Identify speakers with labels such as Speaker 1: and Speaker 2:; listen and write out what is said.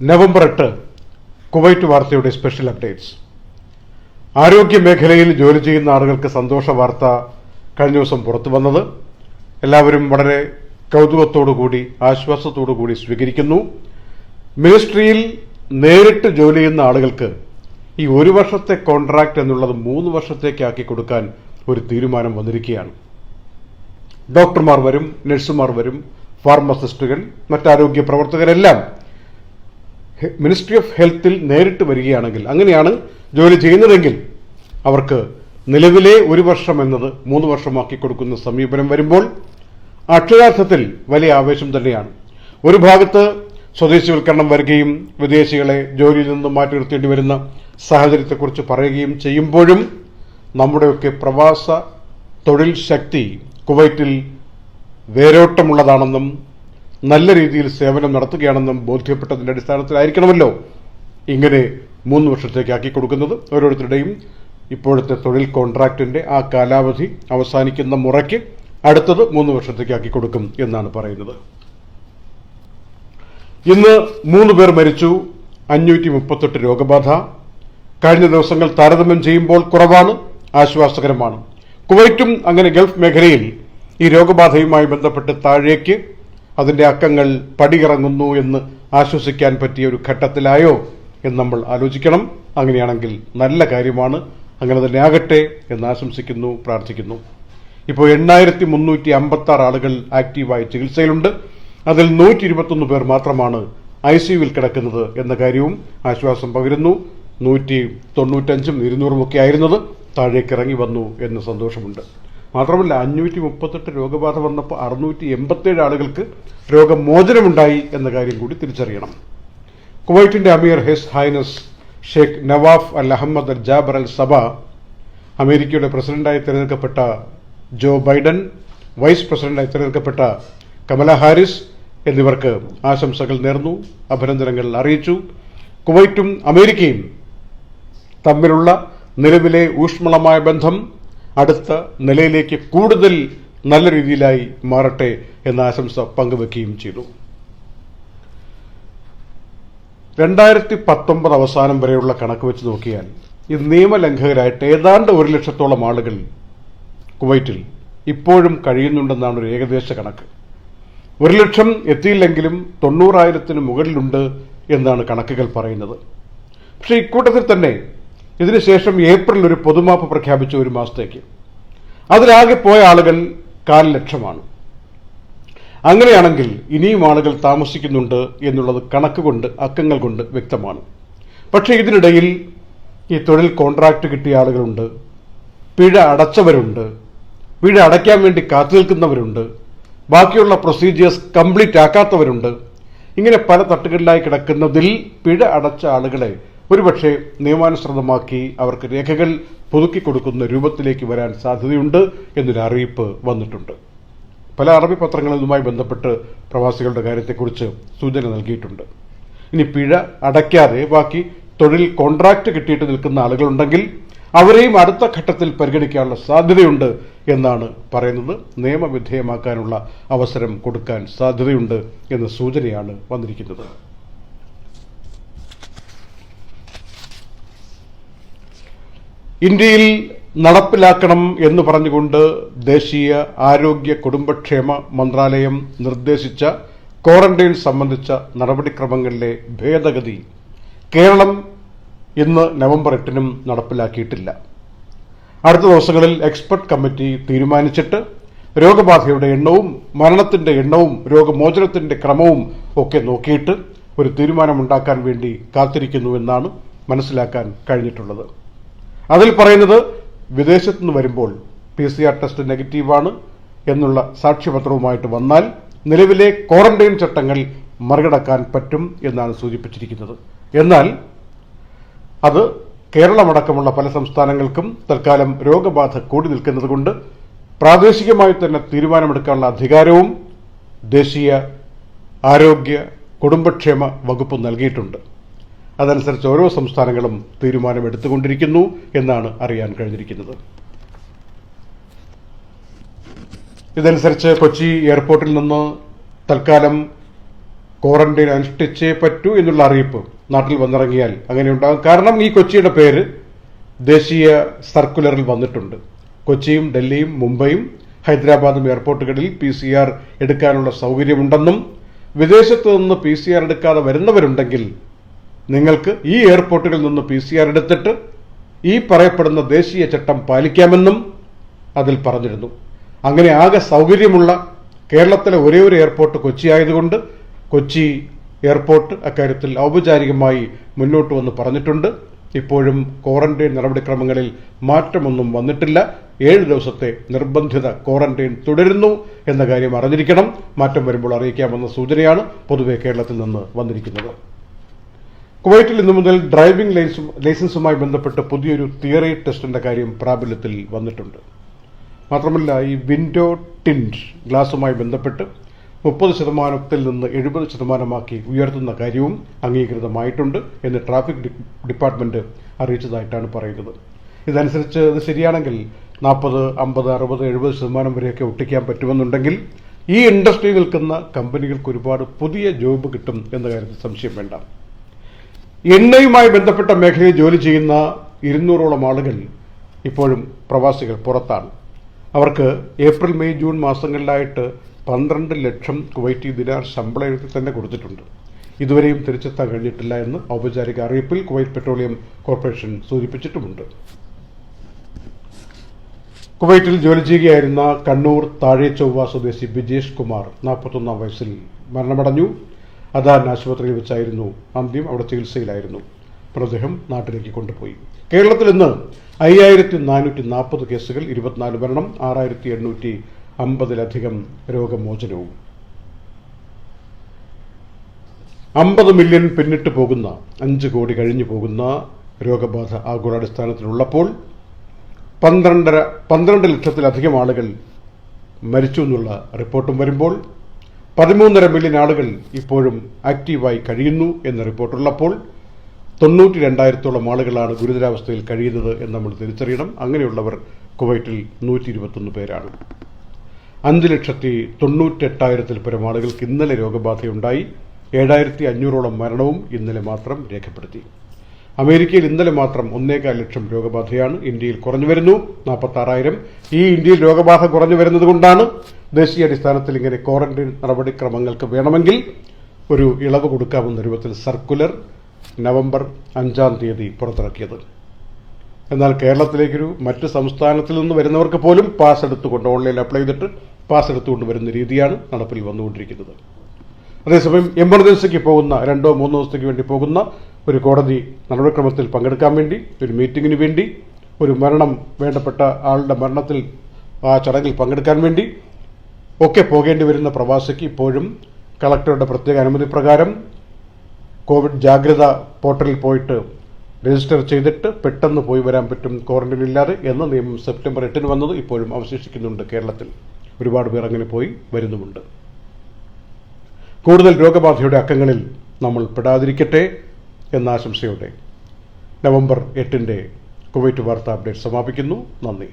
Speaker 1: November എട്ട് Kuwait വാർത്തയുടെ special updates ആരോഗ്യ മേഖലയിൽ ജോലി ചെയ്യുന്ന ആളുകൾക്ക് സന്തോഷ വാർത്ത കഴിഞ്ഞ ദിവസം പുറത്തു വന്നത്. എല്ലാവരും വളരെ കൗതുകത്തോടുകൂടി ആശ്വാസത്തോടുകൂടി സ്വീകരിക്കുന്നു. മിനിസ്ട്രിയിൽ നേരിട്ട് ജോലി ചെയ്യുന്ന ആളുകൾക്ക് ഈ ഒരു വർഷത്തെ കോൺട്രാക്ട് എന്നുള്ളത് മൂന്ന് വർഷത്തേക്കാക്കി കൊടുക്കാൻ ഒരു തീരുമാനം വന്നിരിക്കുകയാണ്. ഡോക്ടർമാർ വരും നഴ്സുമാർ വരും ഫാർമസിസ്റ്റുകൾ മറ്റാരോഗ്യ പ്രവർത്തകരെല്ലാം മിനിസ്ട്രി ഓഫ് ഹെൽത്തിൽ നേരിട്ട് വരികയാണെങ്കിൽ അങ്ങനെയാണ് ജോലി ചെയ്യുന്നതെങ്കിൽ അവർക്ക് നിലവിലെ ഒരു വർഷം എന്നത് മൂന്ന് വർഷമാക്കി കൊടുക്കുന്ന സമീപനം വരുമ്പോൾ അക്ഷരാർത്ഥത്തിൽ വലിയ ആവേശം തന്നെയാണ്. ഒരു ഭാഗത്ത് സ്വദേശിവൽക്കരണം വരികയും വിദേശികളെ ജോലിയിൽ നിന്ന് മാറ്റി നിർത്തേണ്ടി വരുന്ന സാഹചര്യത്തെക്കുറിച്ച് പറയുകയും ചെയ്യുമ്പോഴും നമ്മുടെയൊക്കെ പ്രവാസ തൊഴിൽ ശക്തി കുവൈറ്റിൽ വേരോട്ടമുള്ളതാണെന്നും നല്ല രീതിയിൽ സേവനം നടത്തുകയാണെന്നും ബോധ്യപ്പെട്ടതിന്റെ അടിസ്ഥാനത്തിലായിരിക്കണമല്ലോ ഇങ്ങനെ മൂന്ന് വർഷത്തേക്ക് ആക്കി കൊടുക്കുന്നത് ഓരോരുത്തരുടെയും ഇപ്പോഴത്തെ തൊഴിൽ കോൺട്രാക്റ്റിന്റെ ആ കാലാവധി അവസാനിക്കുന്ന മുറയ്ക്ക് അടുത്തത് മൂന്ന് വർഷത്തേക്ക് ആക്കി കൊടുക്കും എന്നാണ് പറയുന്നത്. ഇന്ന് മൂന്ന് പേർ മരിച്ചു അഞ്ഞൂറ്റി മുപ്പത്തെട്ട് രോഗബാധ. കഴിഞ്ഞ ദിവസങ്ങൾ താരതമ്യം ചെയ്യുമ്പോൾ കുറവാണ് ആശ്വാസകരമാണ്. കുവൈറ്റും അങ്ങനെ ഗൾഫ് മേഖലയിൽ ഈ രോഗബാധയുമായി ബന്ധപ്പെട്ട് താഴേക്ക് അതിന്റെ അക്കങ്ങൾ പടിയിറങ്ങുന്നു എന്ന് ആശ്വസിക്കാൻ പറ്റിയ ഒരു ഘട്ടത്തിലായോ എന്ന് നമ്മൾ ആലോചിക്കണം. അങ്ങനെയാണെങ്കിൽ നല്ല കാര്യമാണ്. അങ്ങനെ തന്നെ ആകട്ടെ എന്ന് ആശംസിക്കുന്നു പ്രാർത്ഥിക്കുന്നു. ഇപ്പോൾ എണ്ണായിരത്തി മുന്നൂറ്റി അമ്പത്തി ആറ് ആളുകൾ ആക്റ്റീവായി ചികിത്സയിലുണ്ട്. അതിൽ നൂറ്റി ഇരുപത്തൊന്ന് പേർ മാത്രമാണ് ഐ സിയുവിൽ കിടക്കുന്നത് എന്ന കാര്യവും ആശ്വാസം പകരുന്നു. നൂറ്റി തൊണ്ണൂറ്റഞ്ചും ഇരുന്നൂറും ഒക്കെ ആയിരുന്നത് താഴേക്ക് ഇറങ്ങി വന്നു എന്ന് സന്തോഷമുണ്ട്. മാത്രമല്ല അഞ്ഞൂറ്റി മുപ്പത്തെട്ട് രോഗബാധ വന്നപ്പോൾ അറുന്നൂറ്റി എൺപത്തേഴ് ആളുകൾക്ക് രോഗമോചനമുണ്ടായി എന്ന കാര്യം കൂടി തിരിച്ചറിയണം. കുവൈറ്റിന്റെ അമീർ his highness Sheikh Nawaf Al Ahmad Al Jaber Al Sabah അമേരിക്കയുടെ പ്രസിഡന്റായി തിരഞ്ഞെടുക്കപ്പെട്ട ജോ ബൈഡൻ വൈസ് പ്രസിഡന്റായി തിരഞ്ഞെടുക്കപ്പെട്ട കമല ഹാരിസ് എന്നിവർക്ക് ആശംസകൾ നേർന്നു അഭിനന്ദനങ്ങൾ അറിയിച്ചു. കുവൈറ്റും അമേരിക്കയും തമ്മിലുള്ള നിലവിലെ ഊഷ്മളമായ ബന്ധം അടുത്ത നിലയിലേക്ക് കൂടുതൽ നല്ല രീതിയിലായി മാറട്ടെ എന്ന ആശംസ പങ്കുവെക്കുകയും ചെയ്തു. രണ്ടായിരത്തി പത്തൊമ്പത് അവസാനം വരെയുള്ള കണക്ക് വെച്ച് നോക്കിയാൽ ഇത് നിയമലംഘകരായിട്ട് ഏതാണ്ട് ഒരു ലക്ഷത്തോളം ആളുകൾ കുവൈറ്റിൽ ഇപ്പോഴും കഴിയുന്നുണ്ടെന്നാണ് ഒരു ഏകദേശ കണക്ക്. ഒരു ലക്ഷം എത്തിയില്ലെങ്കിലും തൊണ്ണൂറായിരത്തിന് മുകളിലുണ്ട് എന്നാണ് കണക്കുകൾ പറയുന്നത്. പക്ഷേ ഇക്കൂട്ടത്തിൽ തന്നെ ഇതിനുശേഷം ഏപ്രിൽ ഒരു പൊതുമാപ്പ് പ്രഖ്യാപിച്ച ഒരു മാസത്തേക്ക്. അതിലാകെ പോയ ആളുകൾ കാൽ ലക്ഷമാണ്. അങ്ങനെയാണെങ്കിൽ ഇനിയും ആളുകൾ താമസിക്കുന്നുണ്ട് എന്നുള്ളത് കണക്ക് കൊണ്ട് അക്കങ്ങൾ കൊണ്ട് വ്യക്തമാണ്. പക്ഷേ ഇതിനിടയിൽ ഈ തൊഴിൽ കോൺട്രാക്ട് കിട്ടിയ ആളുകളുണ്ട് പിഴ അടച്ചവരുണ്ട് പിഴ അടയ്ക്കാൻ വേണ്ടി കാത്തു നിൽക്കുന്നവരുണ്ട് ബാക്കിയുള്ള പ്രൊസീജിയേഴ്സ് കംപ്ലീറ്റ് ആക്കാത്തവരുണ്ട്. ഇങ്ങനെ പല തട്ടുകളിലായി കിടക്കുന്നതിൽ പിഴ അടച്ച ആളുകളെ ഒരുപക്ഷെ നിയമാനുസൃതമാക്കി അവർക്ക് രേഖകൾ പുതുക്കി കൊടുക്കുന്ന രൂപത്തിലേക്ക് വരാൻ സാധ്യതയുണ്ട് എന്നൊരു അറിയിപ്പ് വന്നിട്ടുണ്ട്. പല അറബി പത്രങ്ങളും ഇതുമായി ബന്ധപ്പെട്ട് പ്രവാസികളുടെ കാര്യത്തെക്കുറിച്ച് സൂചന നൽകിയിട്ടുണ്ട്. ഇനി പിഴ അടയ്ക്കാതെ ബാക്കി തൊഴിൽ കോൺട്രാക്ട് കിട്ടിയിട്ട് നിൽക്കുന്ന ആളുകളുണ്ടെങ്കിൽ അവരെയും അടുത്ത ഘട്ടത്തിൽ പരിഗണിക്കാനുള്ള സാധ്യതയുണ്ട് എന്നാണ് പറയുന്നത്. നിയമവിധേയമാക്കാനുള്ള അവസരം കൊടുക്കാൻ സാധ്യതയുണ്ട് എന്ന സൂചനയാണ് വന്നിരിക്കുന്നത്. ഇന്ത്യയിൽ നടപ്പിലാക്കണം എന്ന് പറഞ്ഞുകൊണ്ട് ദേശീയ ആരോഗ്യ കുടുംബക്ഷേമ മന്ത്രാലയം നിർദ്ദേശിച്ച ക്വാറന്റൈൻ സംബന്ധിച്ച നടപടിക്രമങ്ങളിലെ ഭേദഗതി കേരളം ഇന്ന് നവംബർ എട്ടിനും നടപ്പിലാക്കിയിട്ടില്ല. അടുത്ത ദിവസങ്ങളിൽ എക്സ്പെർട്ട് കമ്മിറ്റി തീരുമാനിച്ചിട്ട് രോഗബാധയുടെ എണ്ണവും മരണത്തിന്റെ എണ്ണവും രോഗമോചനത്തിന്റെ ക്രമവും ഒക്കെ നോക്കിയിട്ട് ഒരു തീരുമാനമുണ്ടാക്കാൻ വേണ്ടി കാത്തിരിക്കുന്നുവെന്നാണ് മനസ്സിലാക്കാൻ കഴിഞ്ഞിട്ടുള്ളത്. അതിൽ പറയുന്നത് വിദേശത്തു നിന്ന് വരുമ്പോൾ പി സി ആർ ടെസ്റ്റ് നെഗറ്റീവാണ് എന്നുള്ള സാക്ഷ്യപത്രവുമായിട്ട് വന്നാൽ നിലവിലെ ക്വാറന്റൈൻ ചട്ടങ്ങൾ മറികടക്കാൻ പറ്റും എന്നാണ് സൂചിപ്പിച്ചിരിക്കുന്നത്. എന്നാൽ അത് കേരളമടക്കമുള്ള പല സംസ്ഥാനങ്ങൾക്കും തൽക്കാലം രോഗബാധ കൂടി നിൽക്കുന്നതുകൊണ്ട് പ്രാദേശികമായി തന്നെ തീരുമാനമെടുക്കാനുള്ള അധികാരവും ദേശീയ ആരോഗ്യ കുടുംബക്ഷേമ വകുപ്പ് നൽകിയിട്ടുണ്ട്. അതനുസരിച്ച് ഓരോ സംസ്ഥാനങ്ങളും തീരുമാനമെടുത്തുകൊണ്ടിരിക്കുന്നു എന്നാണ് അറിയാൻ കഴിഞ്ഞിരിക്കുന്നത്. ഇതനുസരിച്ച് കൊച്ചി എയർപോർട്ടിൽ നിന്ന് തൽക്കാലം ക്വാറന്റൈൻ അനുഷ്ഠിച്ചേ പറ്റൂ എന്നുള്ള അറിയിപ്പ് നാട്ടിൽ വന്നിറങ്ങിയാൽ അങ്ങനെ ഉണ്ടാകും കാരണം ഈ കൊച്ചിയുടെ പേര് ദേശീയ സർക്കുലറിൽ വന്നിട്ടുണ്ട്. കൊച്ചിയും ഡൽഹിയും മുംബൈയും ഹൈദരാബാദും എയർപോർട്ടുകളിൽ പി സി ആർ എടുക്കാനുള്ള സൗകര്യമുണ്ടെന്നും വിദേശത്ത് നിന്ന് പി സി ആർ എടുക്കാതെ വരുന്നവരുണ്ടെങ്കിൽ നിങ്ങൾക്ക് ഈ എയർപോർട്ടുകളിൽ നിന്ന് പി സി ആർ എടുത്തിട്ട് ഈ പറയപ്പെടുന്ന ദേശീയ ചട്ടം പാലിക്കാമെന്നും അതിൽ പറഞ്ഞിരുന്നു. അങ്ങനെ ആകെ സൗകര്യമുള്ള കേരളത്തിലെ ഒരേ ഒരു എയർപോർട്ട് കൊച്ചി ആയതുകൊണ്ട് കൊച്ചി എയർപോർട്ട് അക്കാര്യത്തിൽ ഔപചാരികമായി മുന്നോട്ട് വന്ന് പറഞ്ഞിട്ടുണ്ട്. ഇപ്പോഴും ക്വാറന്റൈൻ നടപടിക്രമങ്ങളിൽ മാറ്റമൊന്നും വന്നിട്ടില്ല. ഏഴ് ദിവസത്തെ നിർബന്ധിത ക്വാറന്റൈൻ തുടരുന്നു എന്ന കാര്യം അറിഞ്ഞിരിക്കണം. മാറ്റം വരുമ്പോൾ അറിയിക്കാമെന്ന സൂചനയാണ് പൊതുവെ കേരളത്തിൽ നിന്ന് വന്നിരിക്കുന്നത്. കുവൈറ്റിൽ ഇന്നു മുതൽ ഡ്രൈവിംഗ് ലൈസൻസുമായി ബന്ധപ്പെട്ട് പുതിയൊരു തിയറി ടെസ്റ്റിന്റെ കാര്യം പ്രാബല്യത്തിൽ വന്നിട്ടുണ്ട്. മാത്രമല്ല ഈ വിൻഡോ ടിൻഡ് ഗ്ലാസുമായി ബന്ധപ്പെട്ട് മുപ്പത് ശതമാനത്തിൽ നിന്ന് എഴുപത് ശതമാനമാക്കി ഉയർത്തുന്ന കാര്യവും അംഗീകൃതമായിട്ടുണ്ട് എന്ന് ട്രാഫിക് ഡിപ്പാർട്ട്മെന്റ് അറിയിച്ചതായിട്ടാണ് പറയുന്നത്. ഇതനുസരിച്ച് ഇത് ശരിയാണെങ്കിൽ നാൽപ്പത് അമ്പത് അറുപത് എഴുപത് ശതമാനം വരെയൊക്കെ ഒട്ടിക്കാൻ പറ്റുമെന്നുണ്ടെങ്കിൽ ഈ ഇൻഡസ്ട്രിയിൽ നിൽക്കുന്ന കമ്പനികൾക്ക് ഒരുപാട് പുതിയ ജോബ് കിട്ടും എന്ന കാര്യത്തിൽ സംശയം വേണ്ട. എണ്ണയുമായി ബന്ധപ്പെട്ട മേഖലയിൽ ജോലി ചെയ്യുന്ന ഇരുന്നൂറോളം ആളുകൾ ഇപ്പോഴും പ്രവാസികൾ പുറത്താണ്. അവർക്ക് ഏപ്രിൽ മെയ് ജൂൺ മാസങ്ങളിലായിട്ട് പന്ത്രണ്ട് ലക്ഷം കുവൈറ്റി ദിനാർ ശമ്പള എഴുതി തന്നെ കൊടുത്തിട്ടുണ്ട്. ഇതുവരെയും തിരിച്ചെത്താൻ കഴിഞ്ഞിട്ടില്ല എന്ന് ഔപചാരിക അറിയിപ്പിൽ കുവൈറ്റ് പെട്രോളിയം കോർപ്പറേഷൻ സൂചിപ്പിച്ചിട്ടുമുണ്ട്. കുവൈറ്റിൽ ജോലി ചെയ്യുകയായിരുന്ന കണ്ണൂർ താഴെ ചൊവ്വ സ്വദേശി ബിജേഷ് കുമാർ നാൽപ്പത്തൊന്നാം വയസ്സിൽ മരണമടഞ്ഞു. അദാൻ ആശുപത്രിയിൽ വെച്ചായിരുന്നു. അന്ത്യം അവിടെ ചികിത്സയിലായിരുന്നു. മൃതദേഹം നാട്ടിലേക്ക് കൊണ്ടുപോയി. കേരളത്തിൽ ഇന്ന് അയ്യായിരത്തി നാനൂറ്റി നാൽപ്പത് കേസുകൾ ഇരുപത്തിനാല് മരണം ആറായിരത്തി എണ്ണൂറ്റി അമ്പതിലധികം രോഗമോചനവും. അമ്പത് മില്യൺ പിന്നിട്ട് പോകുന്ന അഞ്ച് കോടി കഴിഞ്ഞു പോകുന്ന രോഗബാധ ആഗോളാടിസ്ഥാനത്തിലുള്ളപ്പോൾ പന്ത്രണ്ടര പന്ത്രണ്ട് ലക്ഷത്തിലധികം ആളുകൾ മരിച്ചു എന്നുള്ള റിപ്പോർട്ടും വരുമ്പോൾ പതിമൂന്നര മില്യൺ ആളുകൾ ഇപ്പോഴും ആക്റ്റീവായി കഴിയുന്നു എന്ന റിപ്പോർട്ടുള്ളപ്പോൾ തൊണ്ണൂറ്റി രണ്ടായിരത്തോളം ആളുകളാണ് ഗുരുതരാവസ്ഥയിൽ കഴിയുന്നത് എന്ന് നമ്മൾ തിരിച്ചറിയണം. അങ്ങനെയുള്ളവർ കുവൈറ്റിൽ നൂറ്റി ഇരുപത്തൊന്ന് പേരാണ്. അഞ്ച് ലക്ഷത്തി തൊണ്ണൂറ്റെട്ടായിരത്തിൽ പരം ആളുകൾക്ക് ഇന്നലെ രോഗബാധയുണ്ടായി. ഏഴായിരത്തി അഞ്ഞൂറോളം മരണവും ഇന്നലെ മാത്രം രേഖപ്പെടുത്തി. അമേരിക്കയിൽ ഇന്നലെ മാത്രം ഒന്നേകാൽ ലക്ഷം രോഗബാധയാണ് ഇന്ത്യയിൽ കുറഞ്ഞു വരുന്നു. നാൽപ്പത്തി ആറായിരം ഈ ഇന്ത്യയിൽ രോഗബാധ കുറഞ്ഞു വരുന്നത് കൊണ്ടാണ് ദേശീയ അടിസ്ഥാനത്തിൽ ഇങ്ങനെ ക്വാറന്റൈൻ നടപടിക്രമങ്ങൾക്ക് വേണമെങ്കിൽ ഒരു ഇളവ് കൊടുക്കാമെന്ന രൂപത്തിൽ സർക്കുലർ നവംബർ അഞ്ചാം തീയതി പുറത്തിറക്കിയത്. എന്നാൽ കേരളത്തിലേക്കൊരു മറ്റ് സംസ്ഥാനത്തിൽ നിന്ന് വരുന്നവർക്ക് പോലും പാസ് എടുത്തുകൊണ്ട് ഓൺലൈനിൽ അപ്ലൈ ചെയ്തിട്ട് പാസ് എടുത്തുകൊണ്ട് വരുന്ന രീതിയാണ് നടപ്പിൽ വന്നുകൊണ്ടിരിക്കുന്നത്. അതേസമയം എമർജൻസിക്ക് പോകുന്ന രണ്ടോ മൂന്നോ ദിവസത്തേക്ക് വേണ്ടി പോകുന്ന ഒരു കോടതി നടപടിക്രമത്തിൽ പങ്കെടുക്കാൻ വേണ്ടി ഒരു മീറ്റിംഗിന് വേണ്ടി ഒരു മരണം വേണ്ടപ്പെട്ട ആളുടെ മരണത്തിൽ ആ ചടങ്ങിൽ പങ്കെടുക്കാൻ വേണ്ടി ഒക്കെ പോകേണ്ടി വരുന്ന പ്രവാസിക്ക് ഇപ്പോഴും കളക്ടറുടെ പ്രത്യേക അനുമതി പ്രകാരം കോവിഡ് ജാഗ്രത പോർട്ടലിൽ പോയിട്ട് രജിസ്റ്റർ ചെയ്തിട്ട് പെട്ടെന്ന് പോയി വരാൻ പറ്റും ക്വാറന്റൈൻ ഇല്ലാതെ എന്ന നിയമം സെപ്റ്റംബർ എട്ടിന് വന്നത് ഇപ്പോഴും അവശേഷിക്കുന്നുണ്ട് കേരളത്തിൽ. ഒരുപാട് പേർ അങ്ങനെ പോയി വരുന്നുമുണ്ട്. കൂടുതൽ രോഗബാധയുടെ അക്കങ്ങളിൽ നമ്മൾ പെടാതിരിക്കട്ടെ. എന്ന ആശംസയോടെ നവംബർ എട്ടിന്റെ കുവൈറ്റ് വാർത്താ അപ്ഡേറ്റ് സമാപിക്കുന്നു. നന്ദി.